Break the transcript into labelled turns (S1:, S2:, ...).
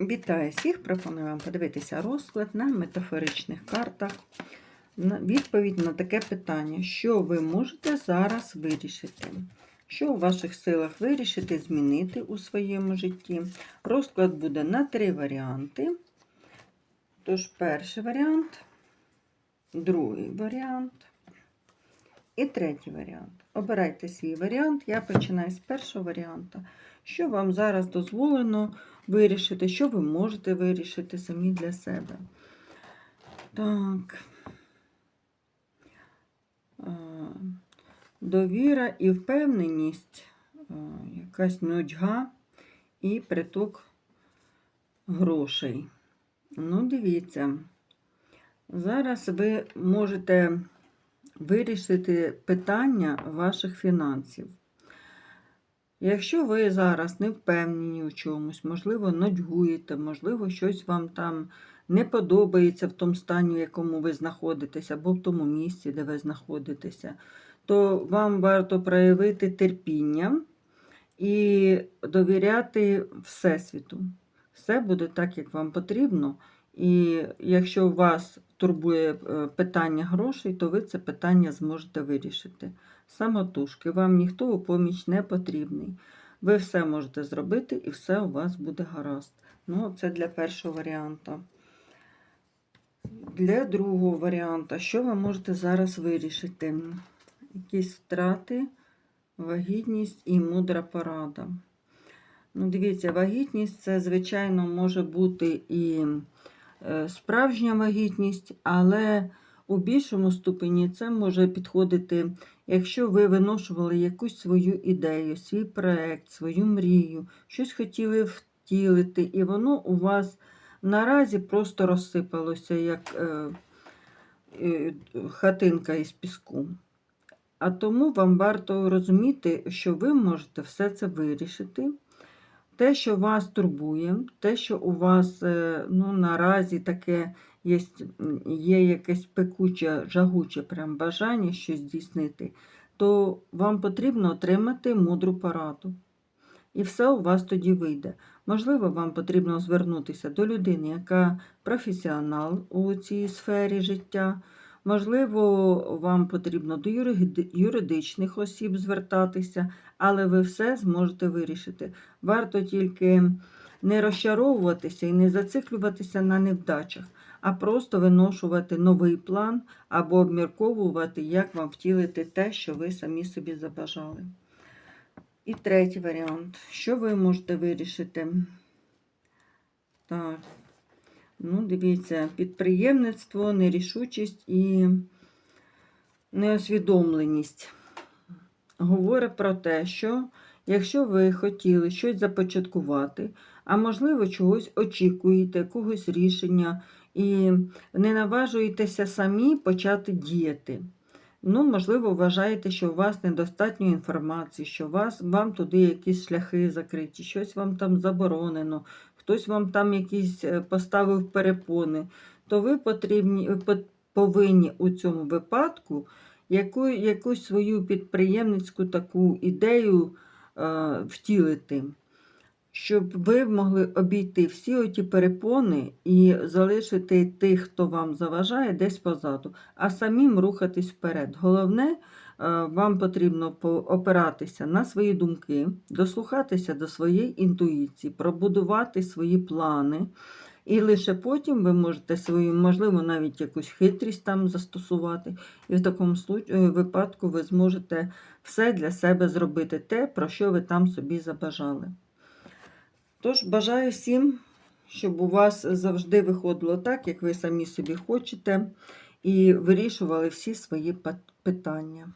S1: Вітаю всіх! Пропоную вам подивитися розклад на метафоричних картах. Відповідь на таке питання, що ви можете зараз вирішити? Що у ваших силах вирішити, змінити у своєму житті? Розклад буде на три варіанти. Тож, перший варіант, другий варіант і третій варіант. Обирайте свій варіант. Я починаю з першого варіанту. Що вам зараз дозволено вирішити, що ви можете вирішити самі для себе. Так. Довіра і впевненість, якась нудьга і приток грошей. Ну, дивіться, зараз ви можете вирішити питання ваших фінансів. Якщо ви зараз не впевнені у чомусь, можливо, нудьгуєте, можливо, щось вам там не подобається в тому стані, в якому ви знаходитеся, або в тому місці, де ви знаходитеся, то вам варто проявити терпіння і довіряти Всесвіту. Все буде так, як вам потрібно. І якщо вас турбує е, питання грошей, то ви це питання зможете вирішити. Самотужки, вам ніхто у поміч не потрібний. Ви все можете зробити і все у вас буде гаразд. Ну, це для першого варіанту. Для другого варіанту, що ви можете зараз вирішити? Якісь втрати, вагітність і мудра порада. Ну, дивіться, вагітність це, звичайно, може бути і справжня вагітність, але у більшому ступені це може підходити, якщо ви виношували якусь свою ідею, свій проект, свою мрію, щось хотіли втілити, і воно у вас наразі просто розсипалося, як е, е, хатинка із піску. А тому вам варто розуміти, що ви можете все це вирішити. Те, що вас турбує, те, що у вас е, ну, наразі таке є, є якесь пекуче, жагуче прям бажання щось здійснити, то вам потрібно отримати мудру пораду. І все у вас тоді вийде. Можливо, вам потрібно звернутися до людини, яка професіонал у цій сфері життя. Можливо, вам потрібно до юридичних осіб звертатися, але ви все зможете вирішити. Варто тільки не розчаровуватися і не зациклюватися на невдачах, а просто виношувати новий план або обмірковувати, як вам втілити те, що ви самі собі забажали. І третій варіант. Що ви можете вирішити? Так. Ну, дивіться, підприємництво, нерішучість і неосвідомленість. Говорить про те, що якщо ви хотіли щось започаткувати, а можливо, чогось очікуєте, якогось рішення, і не наважуєтеся самі почати діяти. Ну, можливо, вважаєте, що у вас недостатньо інформації, що вас, вам туди якісь шляхи закриті, щось вам там заборонено, хтось вам там якісь е, поставив перепони, то ви потрібні, повинні у цьому випадку яку, якусь свою підприємницьку таку ідею е, втілити, щоб ви могли обійти всі оті перепони і залишити тих, хто вам заважає, десь позаду, а самим рухатись вперед. Головне, Е, вам потрібно опиратися на свої думки, дослухатися до своєї інтуїції, пробудувати свої плани. І лише потім ви можете свою, можливо, навіть якусь хитрість там застосувати. І в такому е, випадку ви зможете все для себе зробити те, про що ви там собі забажали. Тож, бажаю всім, щоб у вас завжди виходило так, як ви самі собі хочете, і вирішували всі свої питання.